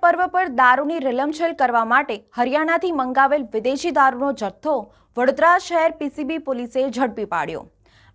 પર દારૂની રેલમછેલ કરવા માટે હરિયાણાથી મંગાવેલ વિદેશી દારૂનો જથ્થો વડોદરા શહેર પીસીબી પોલીસે ઝડપી પાડ્યો.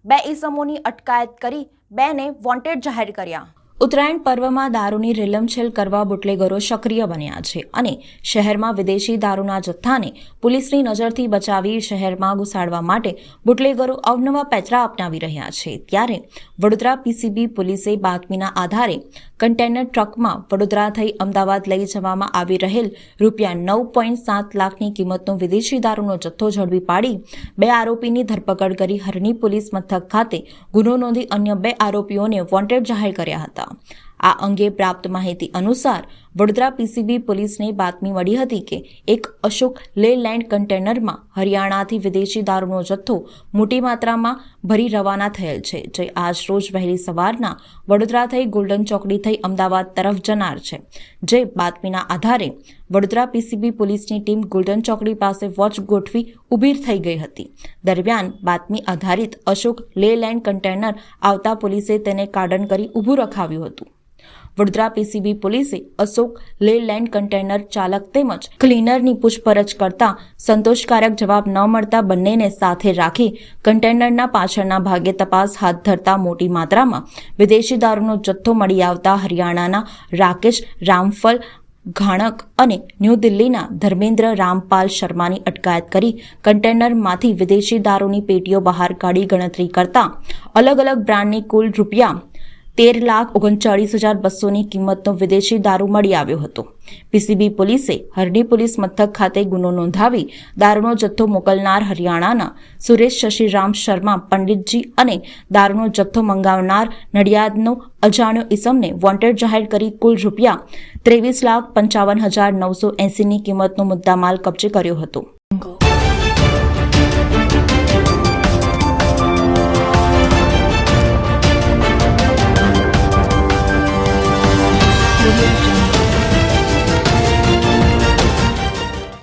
બે ઈસમોની અટકાયત કરી બેને વોન્ટેડ જાહેર કર્યા. ઉત્તરાયણ પર્વમાં દારૂની રિલમછેલ કરવા બુટલેગરો સક્રિય બન્યા છે અને શહેરમાં વિદેશી દારૂના જથ્થાને પોલીસની નજરથી બચાવી શહેરમાં ઘુસાડવા માટે બુટલેગરો અવનવા પેચરા અપનાવી રહ્યા છે. ત્યારે વડોદરા પીસીબી પોલીસે બાતમીના આધારે કન્ટેનર ટ્રકમાં વડોદરા થઈ અમદાવાદ લઈ જવામાં આવી રહેલ રૂપિયા નવ પોઈન્ટ સાત લાખની કિંમતનો વિદેશી દારૂનો જથ્થો ઝડપી પાડી બે આરોપીની ધરપકડ કરી હરણી પોલીસ મથક ખાતે ગુનો નોંધી અન્ય બે આરોપીઓને વોન્ટેડ જાહેર કર્યા હતા. આ અંગે પ્રાપ્ત માહિતી અનુસાર, વડોદરા પીસીબી પોલીસને બાતમી મળી હતી કે એક અશોક લેલેન્ડ કન્ટેનરમાં હરિયાણાથી વિદેશી દારૂનો જથ્થો મોટી માત્રામાં ભરી રવાના થયેલ છે, જે આજ રોજ વહેલી સવારના વડોદરા થઈ ગોલ્ડન ચોકડી થઈ અમદાવાદ તરફ જનાર છે. જે બાતમીના આધારે, વડોદરા પીસીબી પોલીસની ટીમ ગોલ્ડન ચોકડી પાસે વોચ ગોઠવી ઊભી થઈ ગઈ હતી. દરમિયાન બાતમી આધારિત અશોક લેલેન્ડ કન્ટેનર આવતા પોલીસે તેને કાર્ડન કરી ઊભું રખાવ્યું હતું. વડોદરા પીસીબી પોલીસે અશોક લેલેન્ડ કન્ટેનર ચાલક તેમજ ક્લીનરની પૂછપરછ કરતા સંતોષકારક જવાબ ન મળતા બંનેને સાથે રાખી કન્ટેનરના પાછળના ભાગે તપાસ હાથ ધરતા મોટી માત્રામાં વિદેશી દારૂનો જથ્થો મળી આવતા હરિયાણાના રાકેશ રામફલ, ઘાણક અને ન્યૂ દિલ્હીના ધર્મેન્દ્ર રામપાલ શર્માની અટકાયત કરી કન્ટેનરમાંથી વિદેશી દારૂની પેટીઓ બહાર કાઢી ગણતરી કરતા અલગ અલગ બ્રાન્ડની કુલ રૂપિયા તેર લાખ ઓગણચાળીસ હજાર બસોની કિંમતનો વિદેશી દારૂ મળી આવ્યો હતો. પીસીબી પોલીસે હરડી પોલીસ મથક ખાતે ગુનો નોંધાવી દારૂનો જથ્થો મોકલનાર હરિયાણાના સુરેશ શશિરામ શર્મા, પંડિતજી અને દારૂનો જથ્થો મંગાવનાર નડિયાદનો અજાણ્યો ઇસમને વોન્ટેડ જાહેર કરી કુલ રૂપિયા ત્રેવીસ લાખ પંચાવન હજાર નવસો એંસીની કિંમતનો મુદ્દામાલ કબજે કર્યો હતો.